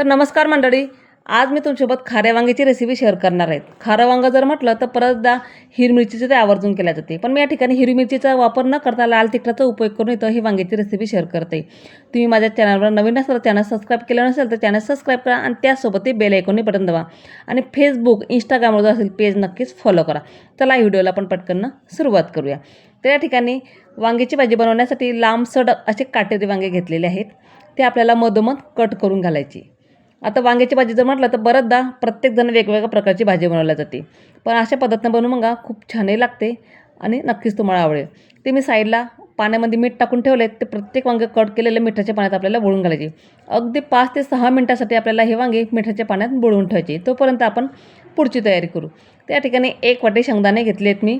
तर नमस्कार मंडळी आज मी तुमच्यासोबत खाऱ्या वांग्याची रेसिपी शेअर करणार आहेत खारं वांगं जर म्हटलं तर परतदा हिरवी मिरचीचं ते आवर्जून केल्या जाते. पण मी या ठिकाणी हिरवी मिरचीचा वापर न करता लाल तिखटाचा उपयोग करून इथं ही वांग्याची रेसिपी शेअर करते. तुम्ही माझ्या चॅनलवर नवीन असाल तर चॅनल सबस्क्राईब केलं नसेल तर चॅनल सबस्क्राईब करा आणि त्यासोबत ते बेल ऐकून बटन दवा आणि फेसबुक इंस्टाग्रामवर जर असेल पेज नक्कीच फॉलो करा. चला व्हिडिओला आपण पटकन सुरुवात करूया. तर या ठिकाणी वांग्याची भाजी बनवण्यासाठी लांबसड असे काटेरी वांगे घेतलेले आहेत. ते आपल्याला मधोमध कट करून घालायची. आता वांग्याची भाजी जर म्हटलं तर बऱ्याचदा प्रत्येकजण वेगवेगळ्या प्रकारची भाजी बनवल्या जाते. पण अशा पद्धतीनं बनवून मग खूप छानही लागते आणि नक्कीच तुम्हाला आवडेल. ते मी साईडला पाण्यामध्ये मीठ टाकून ठेवले ते प्रत्येक वांगे कट केलेले मिठाच्या पाण्यात आपल्याला बुळून घालायचे. अगदी पाच ते सहा मिनटासाठी आपल्याला हे वांगे मिठाच्या पाण्यात बुळून ठेवायचे. तोपर्यंत आपण पुढची तयारी करू. त्या ठिकाणी एक वाटी शेंगदाणे घेतले आहेत मी.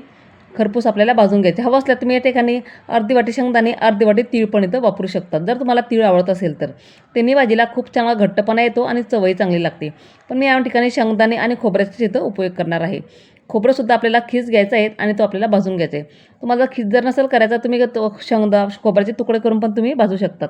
खरपूस आपल्याला भाजून घ्यायचे. हवं असल्यास तुम्ही या ठिकाणी अर्धी वाटी शेंगदाणे अर्धी वाटी तीळ पण इथं वापरू शकतात जर तुम्हाला तीळ आवडत असेल तर. त्यांनी भाजीला खूप चांगला घट्टपणा येतो आणि चवही चांगली लागते. पण मी या ठिकाणी शेंगदाणे आणि खोबऱ्याचा इथं उपयोग करणार आहे. खोबरंसुद्धा आपल्याला खीस घ्यायचा आहे आणि तो आपल्याला भाजून घ्यायचा आहे. तुम्हाला खीस जर नसेल करायचा तुम्ही तो शेंगदा खोबऱ्याचे तुकडे करून पण तुम्ही भाजू शकतात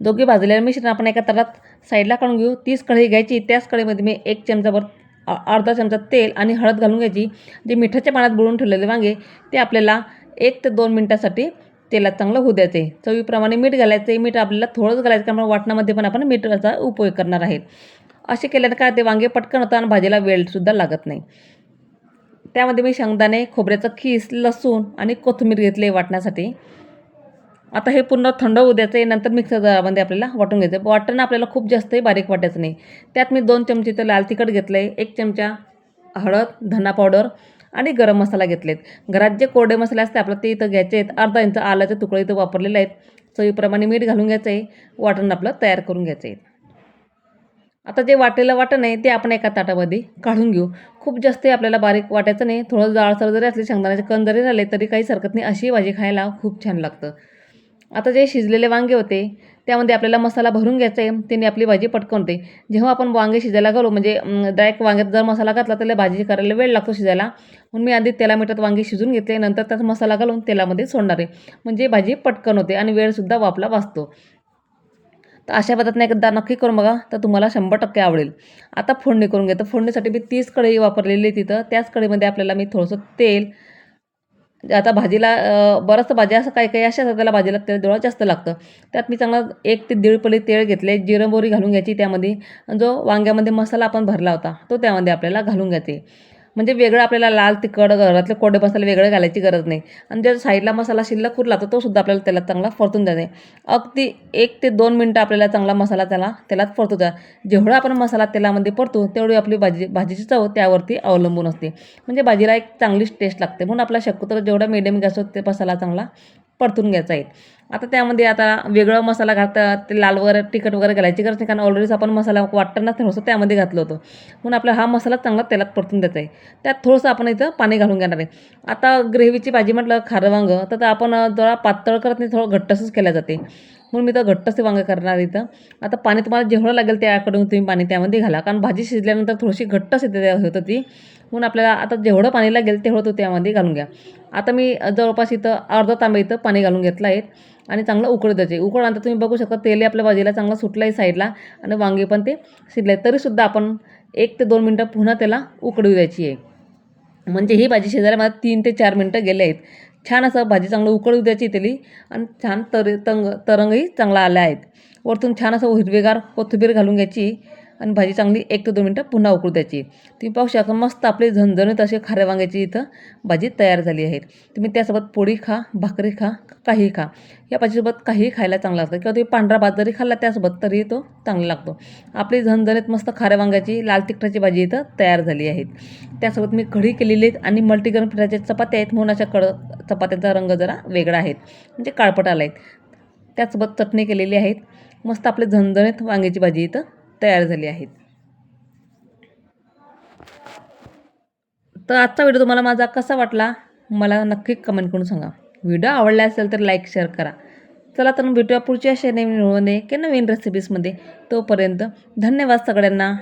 दोघे भाजलेलं मिश्रण आपण एका तरात साईडला काढून घेऊ. तीस कढई घ्यायची. त्याच कढईमध्ये मी एक चमचाभर अर्धा चमचा तेल आणि हळद घालून घ्यायची. जे मिठाच्या पाण्यात बुडून ठेवलेले वांगे ते आपल्याला एक ते दोन मिनटासाठी तेलात चांगलं होऊ द्यायचे. चवीप्रमाणे मीठ घालायचे. मीठ आपल्याला थोडंच घालायचं कारण वाटणामध्ये पण आपण मीठाचा उपयोग करणार आहेत. असे केल्यानं काय ते वांगे पटकन होतं आणि भाजीला वेळसुद्धा लागत नाही. त्यामध्ये मी शेंगदाणे खोबऱ्याचं खीस लसूण आणि कोथिंबीर घेतले वाटण्यासाठी. आता हे पूर्ण थंड होऊ द्यायचं आहे नंतर मिक्सर जारामध्ये आपल्याला वाटून घ्यायचं आहे वाटणं आपल्याला खूप जास्तही बारीक वाटायचं नाही. त्यात मी दोन चमचे तर लाल तिखट घेतलं आहे एक चमचा हळद धना पावडर आणि गरम मसाला घेतलेत. घरात जे कोरडे मसाले असते आपलं ते इथं घ्यायचे आहेत. अर्धा इंच आलाचे तुकडे इथं वापरलेले आहेत. चवीप्रमाणे मीठ घालून घ्यायचं आहे वाटण आपलं तयार करून घ्यायचं आहे आता जे वाटेलं वाटण आहे ते आपण एका ताटामध्ये काढून घेऊ. खूप जास्त आपल्याला बारीक वाटायचं नाही. थोडं जाळसर जरी असले शेंगदाण्याचे कण जरी झाले तरी काही हरकत नाही. अशी भाजी खायला खूप छान लागतं. आता जे शिजलेले वांगे होते त्यामध्ये आपल्याला मसाला भरून घ्यायचा आहे त्याने आपली भाजी पटकन होते. जेव्हा आपण वांगे शिजायला घालू म्हणजे डायरेक्ट वांग्यात जर मसाला घातला तर भाजी करायला वेळ लागतो शिजायला. म्हणून मी आधी तेला मिठात वांगे शिजून घेतले नंतर त्यात मसाला घालून तेलामध्ये सोडणार आहे. म्हणजे भाजी पटकन होते आणि वेळसुद्धा वापला वाचतो. तर अशा पद्धतीने एकदा नक्की करून बघा तर तुम्हाला शंभर टक्के आवडेल. आता फोडणी करून घेतो तर फोडणीसाठी मी तीस कढई वापरलेली आहे तिथं. त्याच कढईमध्ये आपल्याला मी थोडंसं तेल म्हणजे आता भाजीला बरंचसं भाजी असं काही काही अशा असतात त्याला भाजीला तेल थोडं जास्त लागतं. त्यात मी चांगला एक ते दीड पळी तेल घेतले जिरं घालून घ्यायची त्यामध्ये. जो वांग्यामध्ये मसाला आपण भरला होता तो त्यामध्ये आपल्याला घालून घ्यायचे. म्हणजे वेगळं आपल्याला लाल तिखट घरातले कोडे मसाले वेगळे घालायची गरज नाही. आणि जर साईडला मसाला शिल्लक उरला तर तो सुद्धा आपल्याला त्याला चांगला परतून द्यायचा आहे अगदी एक ते दोन मिनटं आपल्याला चांगला मसाला त्याला तेलात परतू द्या. जेवढा आपण मसाला तेलामध्ये परतो तेवढी आपली भाजी भाजीची चव त्यावरती अवलंबून असते. म्हणजे भाजीला एक चांगलीच टेस्ट लागते. म्हणून आपला शक्यतो जेवढा मिडियम गॅस होतो ते मसाला चांगला परतून घ्यायचा आहे. आता त्यामध्ये आता वेगळं मसाला घालतात ते लाल वगैरे तिखट वगैरे घालायची गरज नाही कारण ऑलरेडीच आपण मसाला वाटतानाच थोडंसं त्यामध्ये घातलं होतं. म्हणून आपला हा मसाला चांगला तेलात परतून द्यायचा आहे त्यात थोडंसं आपण इथं पाणी घालून घेणार आहे. आता ग्रेव्हीची भाजी म्हटलं खारं वांगं तर आपण जरा पातळ करत नाही थोडं घट्टसच केल्या जाते. म्हणून मी तर घट्टच ते वांगं करणार इथं. आता पाणी तुम्हाला जेवढं लागेल त्याकडून तुम्ही पाणी त्यामध्ये घाला कारण भाजी शिजल्यानंतर थोडीशी घट्टच येते होतं ती. म्हणून आपल्याला आता जेवढं पाणी लागेल तेवढं तो त्यामध्ये घालून घ्या. आता मी जवळपास इथं अर्धा तांबे इथं पाणी घालून घेतलं आहे. आणि चांगलं उकळत द्यायचे उकळल्यानंतर तुम्ही बघू शकता तेल आपल्या भाजीला चांगलं सुटलं आहे साईडला आणि वांगे पण ते शिजले तरीसुद्धा आपण एक ते दोन मिनटं पुन्हा त्याला उकडू द्यायची आहे. म्हणजे ही भाजी शिजायला मला तीन ते चार मिनटं गेले आहेत. छान असं भाजी चांगलं उकळू द्यायची तेली आणि छान तर तंग तरंगही चांगला आल्या आहेत. वरतून छान असं हिरवेगार कोथिंबीर घालून घ्यायची. आणि भाजी चांगली एक ते दोन मिनटं पुन्हा उकळू द्यायची. तुम्ही पाहू शकता मस्त आपली झणझणीत अशी खाऱ्या वांग्याची इथं भाजी तयार झाली आहे तुम्ही त्यासोबत पोळी खा भाकरी खा काही खा. या भाजीसोबत काहीही खायला चांगला लागतं. किंवा तुम्ही पांढरा भात जरी खाल्ला त्यासोबत तरी तो चांगला लागतो. आपली झणझणीत मस्त खाऱ्या वांग्याची लाल तिखटाची भाजी इथं तयार झाली आहे. त्यासोबत मी कढी केलेली आहेत आणि मल्टीग्रेन पिठाच्या चपात्या आहेत म्हणून अशा कड चपात्यांचा रंग जरा वेगळा आहेत म्हणजे काळपट आला आहेत त्यासोबत चटणी केलेली आहेत मस्त आपले झणझणीत वांग्याची भाजी इथं तयार झाली आहेत. तर आजचा व्हिडिओ तुम्हाला माझा कसा वाटला मला नक्की कमेंट करून सांगा. व्हिडिओ आवडला असेल तर लाईक शेअर करा. चला तर भेटूया पुढच्या अशा नवीन व्हिडिओमध्ये की नवीन रेसिपीजमध्ये तोपर्यंत धन्यवाद सगळ्यांना.